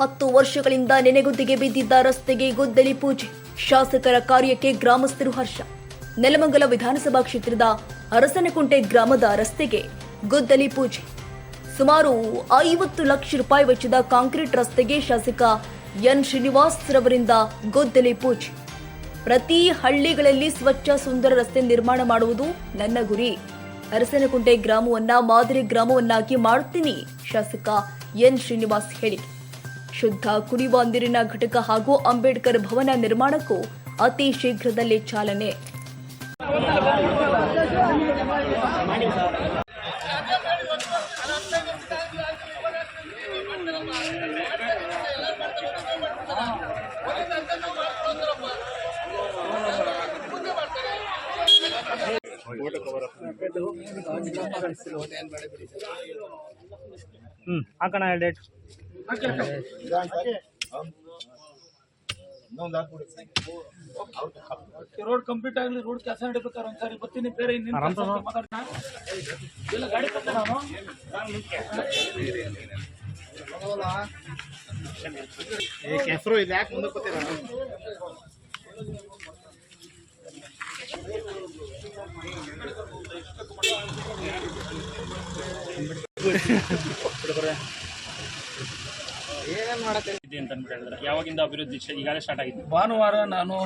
ಹತ್ತು ವರ್ಷಗಳಿಂದ ನೆನೆಗುದ್ದಿಗೆ ಬಿದ್ದಿದ್ದ ರಸ್ತೆಗೆ ಗುದ್ದಲಿ ಪೂಜೆ. ಶಾಸಕರ ಕಾರ್ಯಕ್ಕೆ ಗ್ರಾಮಸ್ಥರು ಹರ್ಷ. ನೆಲಮಂಗಲ ವಿಧಾನಸಭಾ ಕ್ಷೇತ್ರದ ಅರಸನಕುಂಟೆ ಗ್ರಾಮದ ರಸ್ತೆಗೆ ಗುದ್ದಲಿ ಪೂಜೆ. ಸುಮಾರು ಐವತ್ತು ಲಕ್ಷ ರೂಪಾಯಿ ವೆಚ್ಚದ ಕಾಂಕ್ರೀಟ್ ರಸ್ತೆಗೆ ಶಾಸಕ ಎನ್ ಶ್ರೀನಿವಾಸ್ ರವರಿಂದ ಗುದ್ದಲಿ ಪೂಜೆ. ಪ್ರತಿ ಹಳ್ಳಿಗಳಲ್ಲಿ ಸ್ವಚ್ಛ ಸುಂದರ ರಸ್ತೆ ನಿರ್ಮಾಣ ಮಾಡುವುದು ನನ್ನ ಗುರಿ. ಅರಸನಕುಂಟೆ ಗ್ರಾಮವನ್ನ ಮಾದರಿ ಗ್ರಾಮವನ್ನಾಗಿ ಮಾಡುತ್ತೀನಿ ಶಾಸಕ ಎನ್ ಶ್ರೀನಿವಾಸ್ ಹೇಳಿಕೆ. ಶುದ್ಧ ಕುಡಿಯುವ ನೀರಿನ ಘಟಕ ಹಾಗೂ ಅಂಬೇಡ್ಕರ್ ಭವನ ನಿರ್ಮಾಣಕ್ಕೂ ಅತಿ ಶೀಘ್ರದಲ್ಲೇ ಚಾಲನೆ ಹ್ಮ್ ಹಾಕೋಣ ಡೇಟ್ ರೋಡ್ ಕಂಪ್ಲೀಟ್ ಆಗಲಿ ರೋಡ್ ಕೆಲಸ ನಡಿಬೇಕಾದ್ರೆ ಒಂದ್ಸಾರಿ ಬರ್ತೀನಿ ಬೇರೆ. ಇಲ್ಲ ಗಾಡಿ ತರ್ತೀನಿ ನಾನು. ಕೆಸರು ಇದೆ ಯಾಕೆ ಮುಂದಕ್ಕೆ ಅಂತ ಹೇಳಿದ್ರೆ ಯಾವಾಗಿಂದ ಅಭಿವೃದ್ಧಿ ಈಗಾಗಲೇ ಸ್ಟಾರ್ಟ್ ಆಗಿದೆ ಭಾನುವಾರ ನಾನು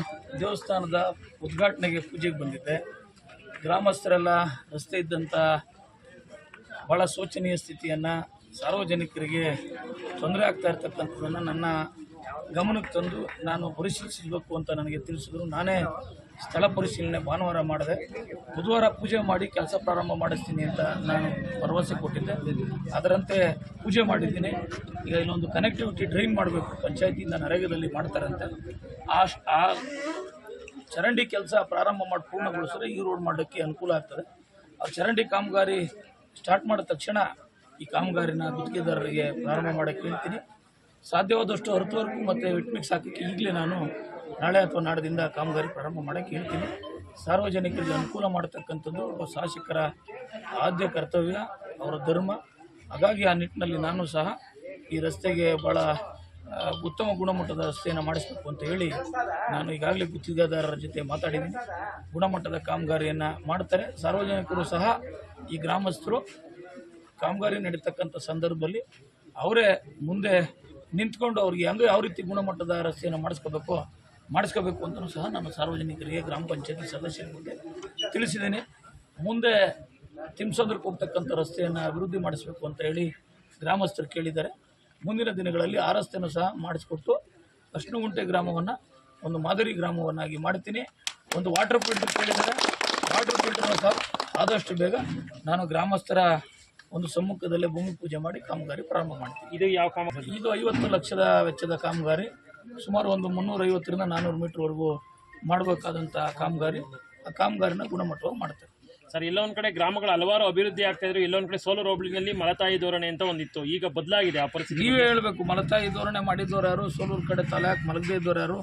ದೇವಸ್ಥಾನದ ಉದ್ಘಾಟನೆಗೆ ಪೂಜೆಗೆ ಬಂದಿದ್ದೆ. ಗ್ರಾಮಸ್ಥರೆಲ್ಲ ರಸ್ತೆ ಇದ್ದಂಥ ಭಾಳ ಶೋಚನೀಯ ಸ್ಥಿತಿಯನ್ನು ಸಾರ್ವಜನಿಕರಿಗೆ ತೊಂದರೆ ಆಗ್ತಾ ಇರ್ತಕ್ಕಂಥದ್ದನ್ನು ನನ್ನ ಗಮನಕ್ಕೆ ತಂದು ನಾನು ಪರಿಶೀಲಿಸಬೇಕು ಅಂತ ನನಗೆ ತಿಳಿಸಿದ್ರು. ನಾನೇ ಸ್ಥಳ ಪರಿಶೀಲನೆ ಭಾನುವಾರ ಮಾಡಿದೆ ಬುಧವಾರ ಪೂಜೆ ಮಾಡಿ ಕೆಲಸ ಪ್ರಾರಂಭ ಮಾಡಿಸ್ತೀನಿ ಅಂತ ನಾನು ಭರವಸೆ ಕೊಟ್ಟಿದ್ದೆ. ಅದರಂತೆ ಪೂಜೆ ಮಾಡಿದ್ದೀನಿ. ಈಗ ಇಲ್ಲೊಂದು ಕನೆಕ್ಟಿವಿಟಿ ಡ್ರೈನ್ ಮಾಡಬೇಕು. ಪಂಚಾಯತಿಯಿಂದ ನರೇಗದಲ್ಲಿ ಮಾಡ್ತಾರಂತೆ. ಆ ಆ ಚರಂಡಿ ಕೆಲಸ ಪ್ರಾರಂಭ ಮಾಡಿ ಪೂರ್ಣಗೊಳಿಸಿದ್ರೆ ಈ ರೋಡ್ ಮಾಡೋಕ್ಕೆ ಅನುಕೂಲ ಆಗ್ತದೆ. ಆ ಚರಂಡಿ ಕಾಮಗಾರಿ ಸ್ಟಾರ್ಟ್ ಮಾಡಿದ ತಕ್ಷಣ ಈ ಕಾಮಗಾರಿನ ಗುತ್ತಿಗೆದಾರರಿಗೆ ಪ್ರಾರಂಭ ಮಾಡೋಕ್ಕೆ ಹೇಳ್ತೀನಿ. ಸಾಧ್ಯವಾದಷ್ಟು ಹೊರತುವರೆಗೂ ಮತ್ತು ವಿಟ್ಮಿಕ್ಸ್ ಹಾಕೋಕ್ಕೆ ಈಗಲೇ ನಾನು ನಾಳೆ ಅಥವಾ ನಾಡದಿಂದ ಕಾಮಗಾರಿ ಪ್ರಾರಂಭ ಮಾಡೋಕ್ಕೆ ಹೇಳ್ತೀನಿ. ಸಾರ್ವಜನಿಕರಿಗೆ ಅನುಕೂಲ ಮಾಡತಕ್ಕಂಥದ್ದು ಒಬ್ಬ ಶಾಸಕರ ಆದ್ಯ ಕರ್ತವ್ಯ, ಅವರ ಧರ್ಮ. ಹಾಗಾಗಿ ಆ ನಿಟ್ಟಿನಲ್ಲಿ ನಾನು ಸಹ ಈ ರಸ್ತೆಗೆ ಭಾಳ ಉತ್ತಮ ಗುಣಮಟ್ಟದ ರಸ್ತೆಯನ್ನು ಮಾಡಿಸಬೇಕು ಅಂತ ಹೇಳಿ ನಾನು ಈಗಾಗಲೇ ಗುತ್ತಿಗೆದಾರರ ಜೊತೆ ಮಾತಾಡಿದ್ದೀನಿ. ಗುಣಮಟ್ಟದ ಕಾಮಗಾರಿಯನ್ನು ಮಾಡ್ತಾರೆ. ಸಾರ್ವಜನಿಕರು ಸಹ ಈ ಗ್ರಾಮಸ್ಥರು ಕಾಮಗಾರಿ ನಡೀತಕ್ಕಂಥ ಸಂದರ್ಭದಲ್ಲಿ ಅವರೇ ಮುಂದೆ ನಿಂತ್ಕೊಂಡು ಅವ್ರಿಗೆ ಹೆಂಗೆ ಯಾವ ರೀತಿ ಗುಣಮಟ್ಟದ ರಸ್ತೆಯನ್ನು ಮಾಡಿಸ್ಕೋಬೇಕು ಮಾಡಿಸ್ಕೋಬೇಕು ಅಂತಲೂ ಸಹ ನಾನು ಸಾರ್ವಜನಿಕರಿಗೆ ಗ್ರಾಮ ಪಂಚಾಯತಿ ಸದಸ್ಯರ ಮುಂದೆ ತಿಳಿಸಿದ್ದೇನೆ. ಮುಂದೆ ತಿಮ್ಸಂದ್ರಕ್ಕೆ ಹೋಗ್ತಕ್ಕಂಥ ರಸ್ತೆಯನ್ನು ಅಭಿವೃದ್ಧಿ ಮಾಡಿಸ್ಬೇಕು ಅಂತ ಹೇಳಿ ಗ್ರಾಮಸ್ಥರು ಕೇಳಿದ್ದಾರೆ. ಮುಂದಿನ ದಿನಗಳಲ್ಲಿ ಆ ರಸ್ತೆಯನ್ನು ಸಹ ಮಾಡಿಸ್ಕೊಟ್ಟು ಉಂಟೆ ಗ್ರಾಮವನ್ನು ಒಂದು ಮಾದರಿ ಗ್ರಾಮವನ್ನಾಗಿ ಮಾಡ್ತೀನಿ. ಒಂದು ವಾಟರ್ ಫಿಲ್ಟರ್ ಕೇಳಿದ್ದಾರೆ. ವಾಟರ್ ಫಿಲ್ಟರ್ನ ಸಹ ಆದಷ್ಟು ಬೇಗ ನಾನು ಗ್ರಾಮಸ್ಥರ ಒಂದು ಸಮ್ಮುಖದಲ್ಲೇ ಭೂಮಿ ಪೂಜೆ ಮಾಡಿ ಕಾಮಗಾರಿ ಪ್ರಾರಂಭ ಮಾಡ್ತೀನಿ. ಇದು ಯಾವ ಕಾಮಗಾರಿ? ಇದು ಐವತ್ತು ಲಕ್ಷದ ವೆಚ್ಚದ ಕಾಮಗಾರಿ. ಸುಮಾರು ಒಂದು ಮುನ್ನೂರೈವತ್ತರಿಂದ ನಾನ್ನೂರು ಮೀಟ್ರ್ವರೆಗೂ ಮಾಡಬೇಕಾದಂಥ ಕಾಮಗಾರಿ. ಆ ಕಾಮಗಾರಿನ ಗುಣಮಟ್ಟವಾಗಿ ಮಾಡ್ತಾರೆ. ಸರ್ ಎಲ್ಲೊಂದ್ ಕಡೆ ಗ್ರಾಮಗಳು ಹಲವಾರು ಅಭಿವೃದ್ಧಿ ಆಗ್ತಾ ಇದ್ರು ಇಲ್ಲೊಂದು ಕಡೆ ಸೋಲರ್ ಹೋಬಳಿನಲ್ಲಿ ಮಲತಾಯಿ ಧೋರಣೆ ಅಂತ ಒಂದಿತ್ತು ಈಗ ಬದಲಾಗಿದೆ ಆ ಪರಿಸ್ಥಿತಿ. ನೀವೇ ಹೇಳಬೇಕು ಮಲತಾಯಿ ಧೋರಣೆ ಮಾಡಿದ್ದವ್ರು ಯಾರು ಸೋಲೂರು ಕಡೆ ತಲೆ ಹಾಕಿ ಮಲಗದೇ ಇದ್ದವ್ರು ಯಾರು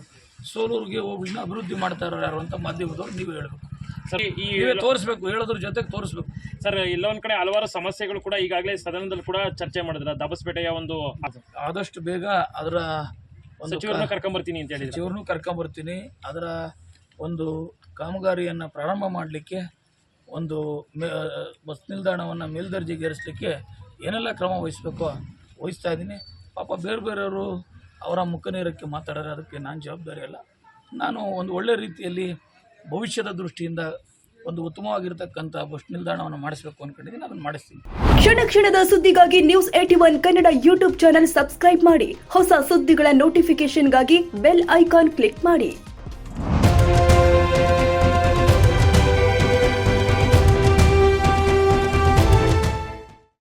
ಸೋಲೂರಿಗೆ ಹೋಬಳಿನ ಅಭಿವೃದ್ಧಿ ಮಾಡ್ತಾ ಇರೋರು ಯಾರು ಅಂತ ಮಾಧ್ಯಮದವರು ನೀವೇ ಹೇಳಬೇಕು. ಸರ್ ಈ ತೋರಿಸ್ಬೇಕು ಹೇಳೋದ್ರ ಜೊತೆಗೆ ತೋರಿಸ್ಬೇಕು. ಸರ್ ಎಲ್ಲೊಂದು ಕಡೆ ಹಲವಾರು ಸಮಸ್ಯೆಗಳು ಕೂಡ ಈಗಾಗಲೇ ಸದನದಲ್ಲಿ ಕೂಡ ಚರ್ಚೆ ಮಾಡಿದ್ರ ದಬಸ್ಪೇಟೆಯ ಒಂದು ಆದಷ್ಟು ಬೇಗ ಅದರ ಸಚಿವರನ್ನ ಕರ್ಕೊಂಬರ್ತೀನಿ ಅಂತ ಹೇಳಿದ್ರು. ಸಚಿವರನ್ನು ಕರ್ಕೊಂಬರ್ತೀನಿ. ಅದರ ಒಂದು ಕಾಮಗಾರಿಯನ್ನು ಪ್ರಾರಂಭ ಮಾಡಲಿಕ್ಕೆ ಒಂದು ಮೇ ಬಸ್ ನಿಲ್ದಾಣವನ್ನು ಮೇಲ್ದರ್ಜೆಗೇರಿಸಲಿಕ್ಕೆ ಏನೆಲ್ಲ ಕ್ರಮ ವಹಿಸಬೇಕು ವಹಿಸ್ತಾ ಇದ್ದೀನಿ. ಪಾಪ ಬೇರೆ ಬೇರೆಯವರು ಅವರ ಮುಖನೇರಕ್ಕೆ ಮಾತಾಡೋರು ಅದಕ್ಕೆ ನಾನು ಜವಾಬ್ದಾರಿ ಅಲ್ಲ. ನಾನು ಒಂದು ಒಳ್ಳೆ ರೀತಿಯಲ್ಲಿ ಭವಿಷ್ಯದ ದೃಷ್ಟಿಯಿಂದ ಒಂದು ಉತ್ತಮವಾಗಿರತಕ್ಕಂಥ ಬಸ್ ನಿಲ್ದಾಣವನ್ನು ಮಾಡಿಸಬೇಕು ಅನ್ಕೊಂಡಿದ್ದೀನಿ, ಅದನ್ನು ಮಾಡಿಸ್ತೀನಿ. ಕ್ಷಣ ಕ್ಷಣದ ಸುದ್ದಿಗಾಗಿ news AT one Kannada YouTube channel subscribe ಮಾಡಿ. ಹೊಸ ಸುದ್ದಿಗಳ ನೋಟಿಫಿಕೇಶನ್ಗಾಗಿ ಬೆಲ್ ಐಕಾನ್ ಕ್ಲಿಕ್ ಮಾಡಿ.